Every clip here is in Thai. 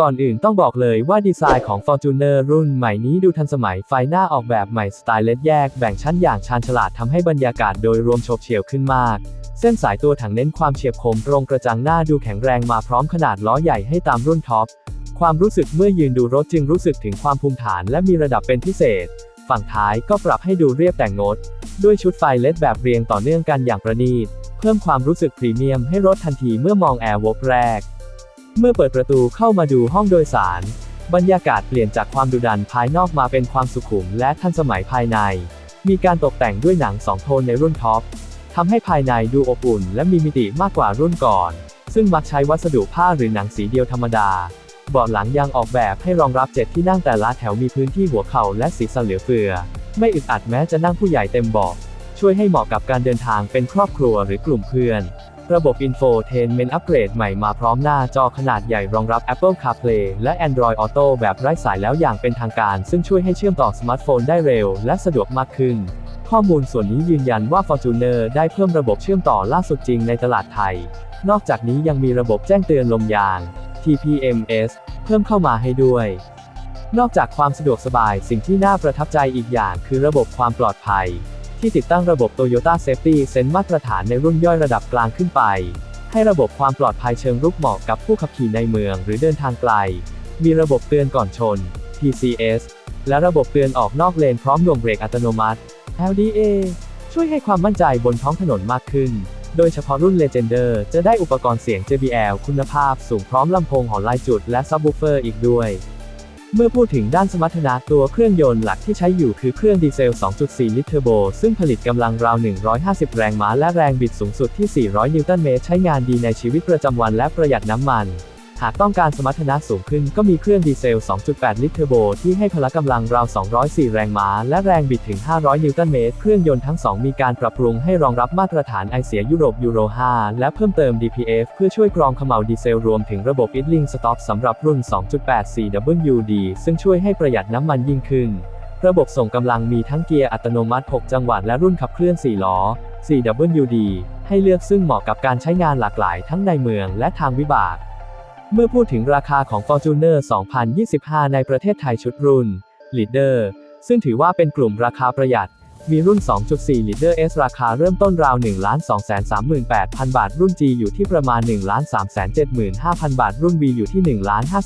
ก่อนอื่นต้องบอกเลยว่าดีไซน์ของ Fortuner รุ่นใหม่นี้ดูทันสมัย ไฟหน้าออกแบบใหม่สไตล์เล็ดแยกแบ่งชั้นอย่างชาญฉลาดทำให้บรรยากาศโดยรวมโฉบเฉี่ยวขึ้นมาก เส้นสายตัวถังเน้นความเฉียบคมตรงกระจังหน้าดูแข็งแรงมาพร้อมขนาดล้อใหญ่ให้ตามรุ่นท็อป ความรู้สึกเมื่อยืนดูรถจึงรู้สึกถึงความภูมิฐานและมีระดับเป็นพิเศษ ฝั่งท้ายก็ปรับให้ดูเรียบแต่งงด ด้วยชุดไฟเล็ดแบบเรียงต่อเนื่องกันอย่างประณีต เพิ่มความรู้สึกพรีเมียมให้รถทันทีเมื่อมองแอร์วบแรก เมื่อเปิดประตูเข้ามาดูห้องโดยสาร บรรยากาศเปลี่ยนจากความดุดันภายนอกมาเป็นความสุขุมและทันสมัยภายใน มีการตกแต่งด้วยหนังสองโทนในรุ่นท็อปทำให้ภายในดูอบอุ่นและมีมิติมากกว่ารุ่นก่อน ซึ่งมักใช้วัสดุผ้าหรือหนังสีเดียวธรรมดาเบาะหลังยังออกแบบให้รองรับเจ็ดที่นั่งแต่ละแถวมีพื้นที่หัวเข่าและศีรษะเหลือเฟือ ไม่อึดอัดแม้จะนั่งผู้ใหญ่เต็มเบาะช่วยให้เหมาะกับการเดินทางเป็นครอบครัวหรือกลุ่มเพื่อน ระบบ Infotainment อัปเกรดใหม่มาพร้อมหน้าจอขนาดใหญ่รองรับ Apple CarPlay และ Android Auto แบบไร้สายแล้วอย่างเป็นทางการ ซึ่งช่วยให้เชื่อมต่อสมาร์ทโฟนได้เร็วและสะดวกมากขึ้น ข้อมูลส่วนนี้ยืนยันว่า Fortuner ได้เพิ่มระบบเชื่อมต่อล่าสุดจริงในตลาดไทย นอกจากนี้ยังมีระบบแจ้งเตือนลมยาง TPMS เพิ่มเข้ามาให้ด้วย นอกจากความสะดวกสบายสิ่งที่น่าประทับใจอีกอย่างคือระบบความปลอดภัย ที่ติดตั้งระบบ Toyota Safety Sense มาตรฐานในรุ่นย่อยระดับกลางขึ้นไป ให้ระบบความปลอดภัยเชิงรุกเหมาะกับผู้ขับขี่ในเมืองหรือเดินทางไกล มีระบบเตือนก่อนชน TCS และระบบเตือนออกนอกเลนพร้อมหน่วงเบรกอัตโนมัติ LDA ช่วยให้ความมั่นใจบนท้องถนนมากขึ้น โดยเฉพาะรุ่น Legender จะได้อุปกรณ์เสียง JBL คุณภาพสูงพร้อมลำโพงหอลายจุดและซับวูเฟอร์อีกด้วย เมื่อพูดถึงด้านสมรรถนะตัวเครื่องยนต์หลักที่ใช้อยู่คือเครื่องดีเซล 2.4 ลิตรเทอร์โบ ซึ่งผลิตกำลังราว 150 แรงม้าและแรงบิดสูงสุดที่ 400 นิวตันเมตร ใช้งานดีในชีวิตประจำวันและประหยัดน้ำมัน หากต้องการสมรรถนะสูงขึ้นก็มีเครื่องดีเซล 2.8 ลิตรเทอร์โบที่ให้พละกำลังราว 204 แรงม้า และแรงบิดถึง 500 นิวตันเมตร เครื่องยนต์ทั้งสองมีการปรับปรุงให้รองรับมาตรฐานไอเสียยุโรปยูโร 5 และเพิ่มเติม DPF เพื่อช่วยกรองขม่าวดีเซลรวมถึงระบบ idling stop สำหรับรุ่น 2.8 4WD ซึ่งช่วยให้ประหยัดน้ำมันยิ่งขึ้น ระบบส่งกำลังมีทั้งเกียร์อัตโนมัติ 6 จังหวะและรุ่นขับเคลื่อน 4 ล้อ 4WD ให้เลือกซึ่งเหมาะกับการใช้งานหลากหลายทั้งในเมืองและทางวิบาก เมื่อพูดถึงราคาของ Fortuner 2025 ในประเทศไทยชุดรุ่น Leader ซึ่งถือว่าเป็นกลุ่มราคาประหยัด มีรุ่น 2.4 Leader S ราคาเริ่มต้นราว 1 2 3 8 0 0 0 บาท รุ่น G อยู่ที่ประมาณ 1 3 7 5 0 0 0 บาท รุ่น V อยู่ที่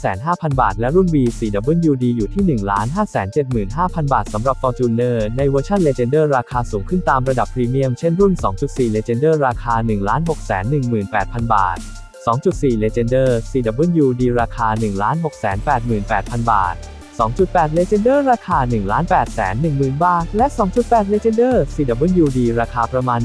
1,55,000 บาท และรุ่น V 4WD อยู่ที่ 1 5 7 5 0 0 0 บาท สำหรับ Fortuner ในเวอร์ชัน Legender ราคาสูงขึ้นตามระดับพรีเมียม เช่นรุ่น 2.4 Legender ราคา 1 6 1 8 0 0 0 บาท 2.4 Legender CWD ราคา 1,688,000 บาท 2.8 Legender ราคา 1,810,000 บาท และ 2.8 Legender CWD ราคาประมาณ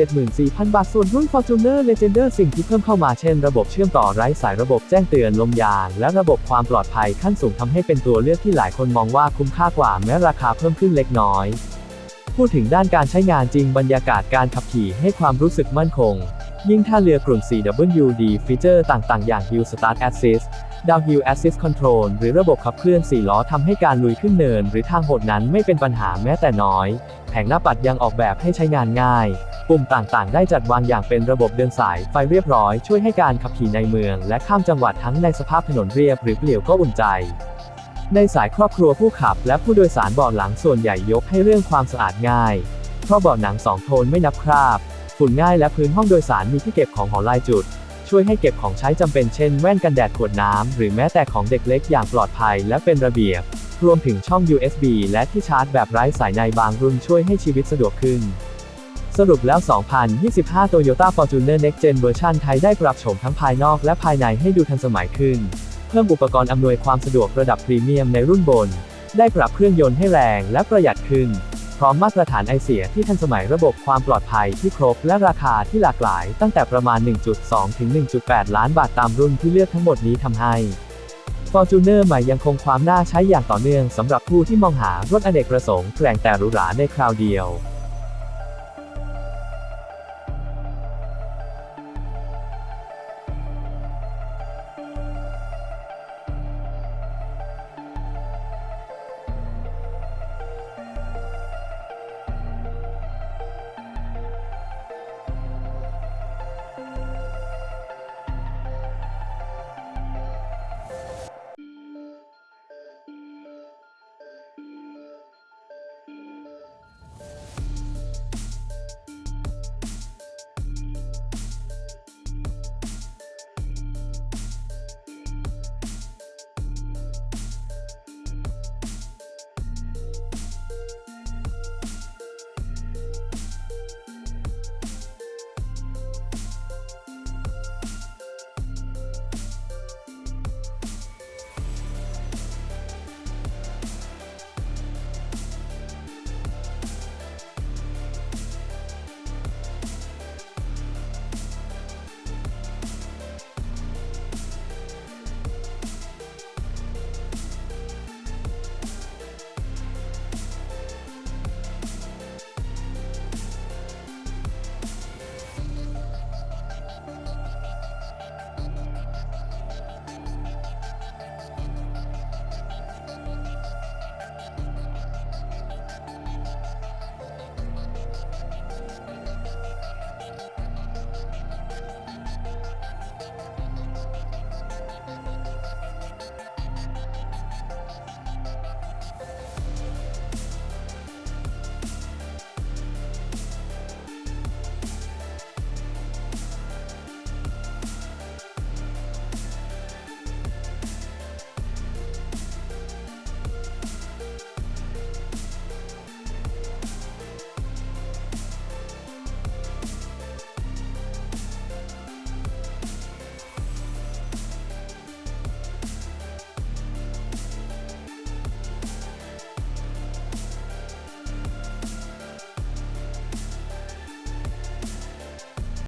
1,874,000 บาท ส่วนรุ่น Fortuner Legender สิ่งที่เพิ่มเข้ามาเช่น ระบบเชื่อมต่อไร้สายระบบแจ้งเตือนลมยาง และระบบความปลอดภัยขั้นสูงทำให้เป็นตัวเลือกที่หลายคนมองว่าคุ้มค่ากว่าแม้ราคาเพิ่มขึ้นเล็กน้อย พูดถึงด้านการใช้งานจริงบรรยากาศการขับขี่ให้ความรู้สึกมั่นคง ยิ่งถ้าเรือกลุ่ม 4WD ฟีเจอร์ต่างๆ อย่าง Hill Start Assist Downhill Assist Control หรือระบบขับเคลื่อน 4 ล้อทำให้การลุยขึ้นเนิน หรือทางโหดนั้นไม่เป็นปัญหาแม้แต่น้อย แผงหน้าปัดยังออกแบบให้ใช้งานง่าย ปุ่มต่างๆ ได้จัดวางอย่างเป็นระบบเดินสายไฟเรียบร้อย ช่วยให้การขับขี่ในเมือง และข้ามจังหวัดทั้งในสภาพถนนเรียบหรือเปลี่ยวก็อุ่นใจในสายครอบครัวผู้ขับและผู้โดยสารเบาะหลังส่วนใหญ่ยกให้เรื่องความสะอาดง่าย เพราะเบาะหนังสองโทนไม่นับคราบ ฝุ่นง่ายและพื้นห้องโดยสารมีที่เก็บของหอลายจุด ช่วยให้เก็บของใช้จำเป็นเช่นแว่นกันแดดขวดน้ำ หรือแม้แต่ของเด็กเล็กอย่างปลอดภัยและเป็นระเบียบ รวมถึงช่อง USB และที่ชาร์จแบบไร้สายในบางรุ่นช่วยให้ชีวิตสะดวกขึ้น สรุปแล้ว 2025 Toyota Fortuner Next Gen เวอร์ชันไทยได้ปรับโฉมทั้งภายนอกและภายในให้ดูทันสมัยขึ้น เพิ่มอุปกรณ์อำนวยความสะดวกระดับพรีเมียมในรุ่นบน ได้ปรับเครื่องยนต์ให้แรงและประหยัดขึ้น พร้อมมาตรฐานไอเสียที่ทันสมัยระบบความปลอดภัยที่ครบและราคาที่หลากหลายตั้งแต่ประมาณ 1.2 ถึง 1.8 ล้านบาทตามรุ่นที่เลือกทั้งหมดนี้ทำให้ Fortuner ใหม่ยังคงความน่าใช้อย่างต่อเนื่องสำหรับผู้ที่มองหารถอเนกประสงค์แกร่งแต่หรูหราในคราวเดียว